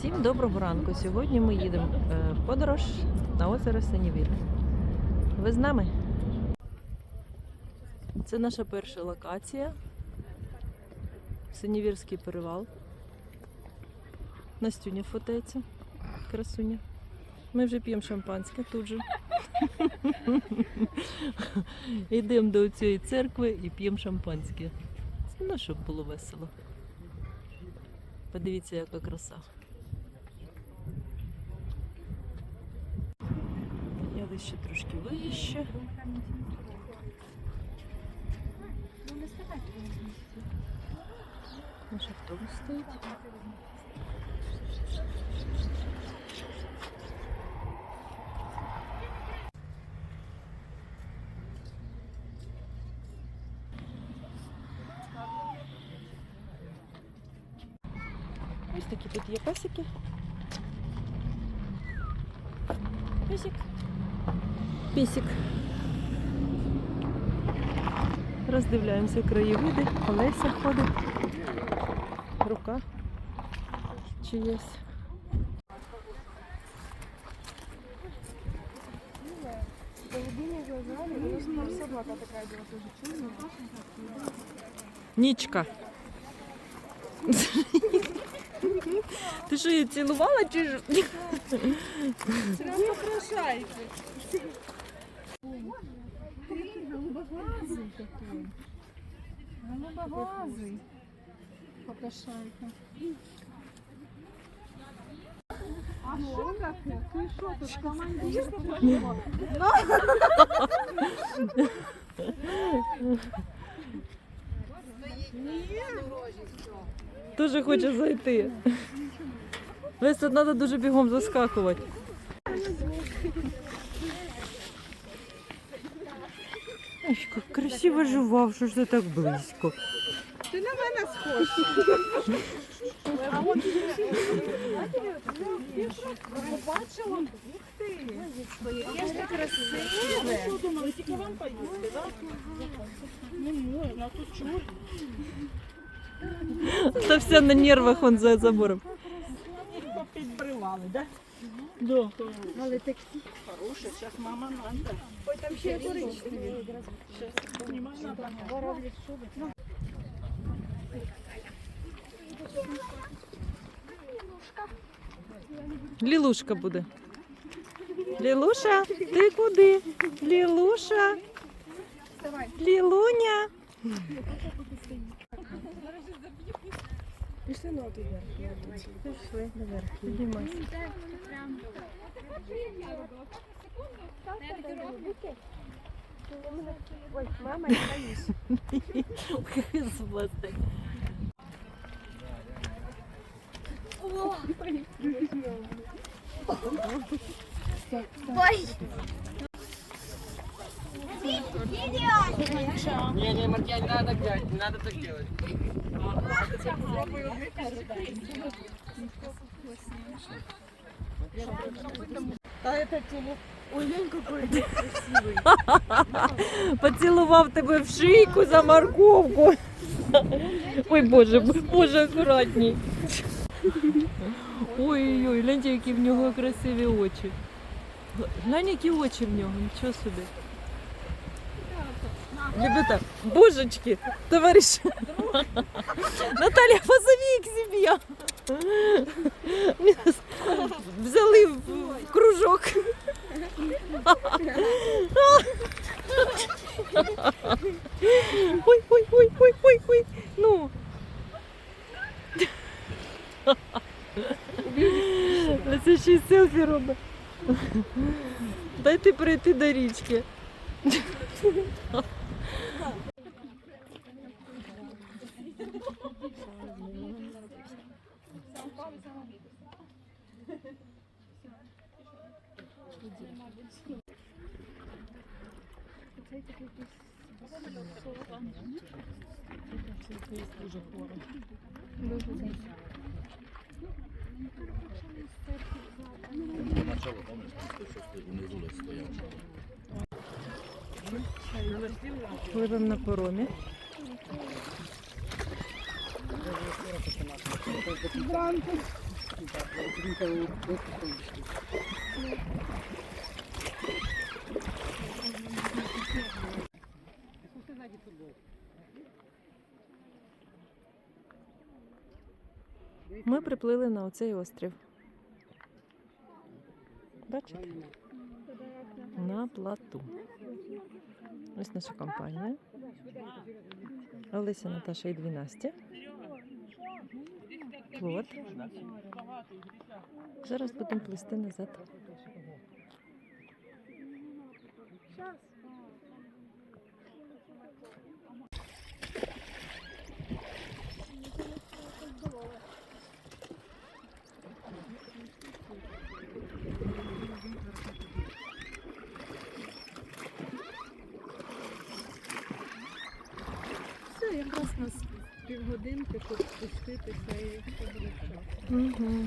Всім доброго ранку. Сьогодні ми їдемо е, в подорож на озеро Синівір. Ви з нами? Це наша перша локація. Синівірський перевал. Настюня фотеться. Красуня. Ми вже п'ємо шампанське тут же. Йдемо до цієї церкви і п'ємо шампанське. Це ну, щоб було весело. Подивіться, яка краса. Я десь ще трошки вище. Наш автобус стоїть. Ось такі тут є песики. Песик. Песик. Роздивляємося краєвиди. Олеся ходить. Рука чиясь. Нічка. Ти що її цілувала чи ж? Прям попрошайки. Голубоглазый такой. Голубоглазый. Попрошайка. А что как? Ты что тут командир? Дуже хоче зайти. Весь тут треба дуже бігом заскакувати. Ой, як красиво жував, що ж ти так близько. Ти на мене схож. А ж ти красиве. Тільки вам поїсти? Не можна, тут чого? Та все на нервах он за забором. Підбривали, да? Мама надо. Ой, там ще коричневі. Зараз. Лілушка буде. Лілуша, ти куди? Лілуша. Лілуня. Пішли на оту Пішли наверх. Піднімайся. Ой, мама, я боюсь. Злости. Не, не, Марья, не надо глянь, не надо так делать. А это теле... Ой, Лень какой ты красивый. Поцілував тебе в шийку за морковку. Ой, Боже, Боже, акуратній. Ой-ой-ой, гляньте, які в нього красиві очі. Глянь, які очі в нього, нічого собі. Ребята, божечки, товариш. Наталя, позови к себе. Взяли в кружок. Ой, ой, ой, ой, ой, ой. Ну. Це ще й селфі робить. Дайте прийти до річки. Щось внизу десь стояв. Пливемо на поромі. Ми приплили на оцей острів. Бачите? На плату. Ось наша компанія. Олеся, Наташа і дві Насті. Плот. Зараз будемо плисти назад. Все, півгодинки, щоб спуститися і все буде. Угу.